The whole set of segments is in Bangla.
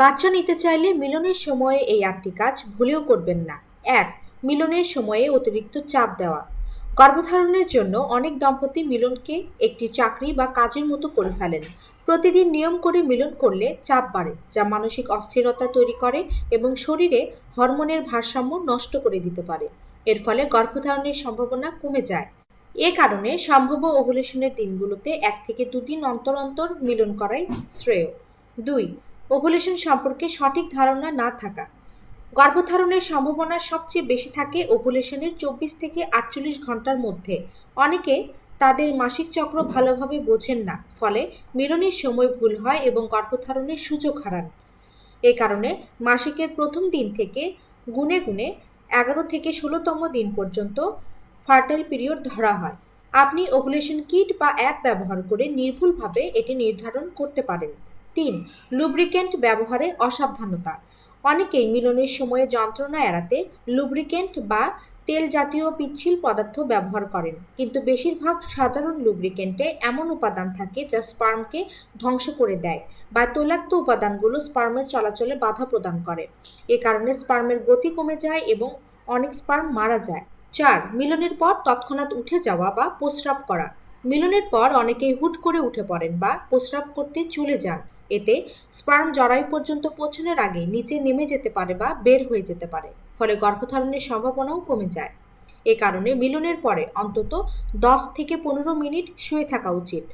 বাচ্চা নিতে চাইলে মিলনের সময়ে এই আটটি কাজ ভুলেও করবেন না। এক, মিলনের সময়ে অতিরিক্ত চাপ দেওয়া। গর্ভধারণের জন্য অনেক দম্পতি মিলনকে একটি চাকরি বা কাজের মতো করে ফেলেন। প্রতিদিন নিয়ম করে মিলন করলে চাপ বাড়ে, যা মানসিক অস্থিরতা তৈরি করে এবং শরীরে হরমোনের ভারসাম্য নষ্ট করে দিতে পারে। এর ফলে গর্ভধারণের সম্ভাবনা কমে যায়। এ কারণে সম্ভাব্য ওভুলেশনের দিনগুলোতে এক থেকে দুদিন অন্তর অন্তর মিলন করাই শ্রেয়। দুই ওভুলেশন সম্পর্কে সঠিক ধারণা না থাকা। গর্ভধারণের সম্ভাবনা সবচেয়ে বেশি থাকে ওভুলেশনের চব্বিশ থেকে আটচল্লিশ ঘণ্টার মধ্যে। অনেকে তাদের মাসিক চক্র ভালোভাবে বোঝেন না, ফলে মিলনের সময় ভুল হয় এবং গর্ভধারণের সুযোগ হারান। এ কারণে মাসিকের প্রথম দিন থেকে গুনে গুনে এগারো থেকে ষোলোতম দিন পর্যন্ত ফার্টাইল পিরিয়ড ধরা হয়। আপনি ওভুলেশন কিট বা অ্যাপ ব্যবহার করে নির্ভুলভাবে এটি নির্ধারণ করতে পারেন। তিন লুব্রিকেন্ট ব্যবহারে অসাবধানতা। অনেকেই মিলনের সময়ে যন্ত্রণা এড়াতে লুব্রিকেন্ট বা তেল জাতীয় পিচ্ছিল পদার্থ ব্যবহার করেন, কিন্তু বেশিরভাগ সাধারণ লুব্রিকেন্টে এমন উপাদান থাকে যা স্পার্মকে ধ্বংস করে দেয় বা তৈলাক্ত উপাদানগুলো স্পার্মের চলাচলে বাধা প্রদান করে। এ কারণে স্পার্মের গতি কমে যায় এবং অনেক স্পার্ম মারা যায়। চার, মিলনের পর তৎক্ষণাৎ উঠে যাওয়া বা প্রস্রাব করা। মিলনের পর অনেকেই হুট করে উঠে পড়েন বা প্রস্রাব করতে চলে যান। এতে স্পার্ম জরায়ু পর্যন্ত পৌঁছানোর আগে নিচে নেমে যেতে পারে বা বের হয়ে যেতে পারে, ফলে গর্ভধারণের সম্ভাবনাও কমে যায়। এ কারণে মিলনের পরে অন্তত দশ থেকে পনেরো মিনিট শুয়ে থাকা উচিত।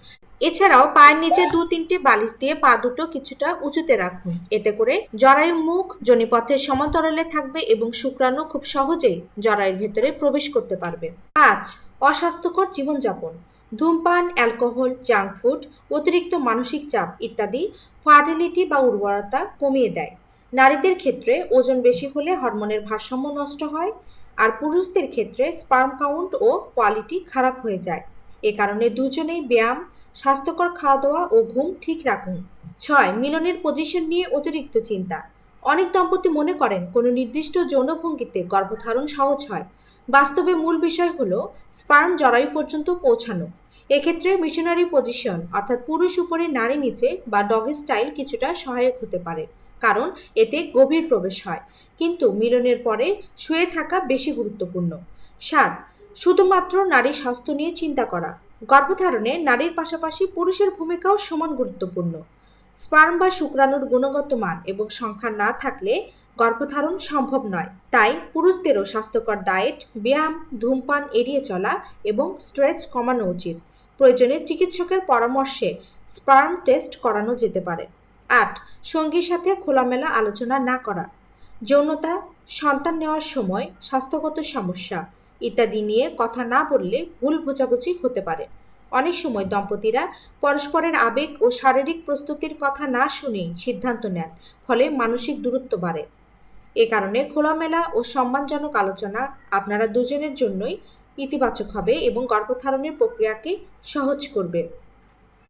এছাড়াও পায়ের নিচে দু তিনটে বালিশ দিয়ে পা দুটো কিছুটা উঁচুতে রাখুন। এতে করে জরায়ু মুখ জনিপথের সমান্তরালে থাকবে এবং শুক্রাণু খুব সহজেই জরায়ুর ভেতরে প্রবেশ করতে পারবে। পাঁচ, অস্বাস্থ্যকর জীবনযাপন। ধূমপান, অ্যালকোহল, জাঙ্ক ফুড, অতিরিক্ত মানসিক চাপ ইত্যাদি ফার্টিলিটি বা উর্বরতা কমিয়ে দেয়। নারীদের ক্ষেত্রে ওজন বেশি হলে হরমোনের ভারসাম্য নষ্ট হয় আর পুরুষদের ক্ষেত্রে স্পার্ম কাউন্ট ও কোয়ালিটি খারাপ হয়ে যায়। এ কারণে দুজনেই ব্যায়াম, স্বাস্থ্যকর খাওয়া দাওয়া ও ঘুম ঠিক রাখুন। ছয়, মিলনের পজিশন নিয়ে অতিরিক্ত চিন্তা। অনেক দম্পতি মনে করেন, কোনো নির্দিষ্ট যৌনভঙ্গিতে গর্ভধারণ সহজ হয়। বাস্তবে মূল বিষয় হলো স্পার্ম জরায়ু পর্যন্ত পৌঁছানো। এক্ষেত্রে মিশনারি পজিশন অর্থাৎ পুরুষ উপরে নারী নিচে বা ডগ স্টাইল কিছুটা সহায়ক হতে পারে, কারণ এতে গভীর প্রবেশ হয়। কিন্তু মিলনের পরে শুয়ে থাকা বেশি গুরুত্বপূর্ণ। সাত, শুধুমাত্র নারীর স্বাস্থ্য নিয়ে চিন্তা করা। গর্ভধারণে নারীর পাশাপাশি পুরুষের ভূমিকাও সমান গুরুত্বপূর্ণ। স্পার্ম বা শুক্রাণুর গুণগত মান এবং সংখ্যা না থাকলে গর্ভধারণ সম্ভব নয়। তাই পুরুষদেরও স্বাস্থ্যকর ডায়েট, ব্যায়াম, ধূমপান এড়িয়ে চলা এবং স্ট্রেস কমানো উচিত। প্রয়োজনে চিকিৎসকের পরামর্শে স্পার্ম টেস্ট করানো যেতে পারে। আট, সঙ্গীর সাথে খোলামেলা আলোচনা না করা। যৌনতা, সন্তান নেওয়ার সময় স্বাস্থ্যগত সমস্যা ইত্যাদি নিয়ে কথা না বললে ভুল বোঝাবুঝি হতে পারে। অনেক সময় দম্পতিরা পরস্পরের আবেগ ও শারীরিক প্রস্তুতির কথা না শুনেই সিদ্ধান্ত নেন, ফলে মানসিক দূরত্ব বাড়ে। এ কারণে খোলামেলা ও সম্মানজনক আলোচনা আপনারা দুজনের জন্যই ইতিবাচক হবে এবং গর্ভধারণের প্রক্রিয়াকে সহজ করবে।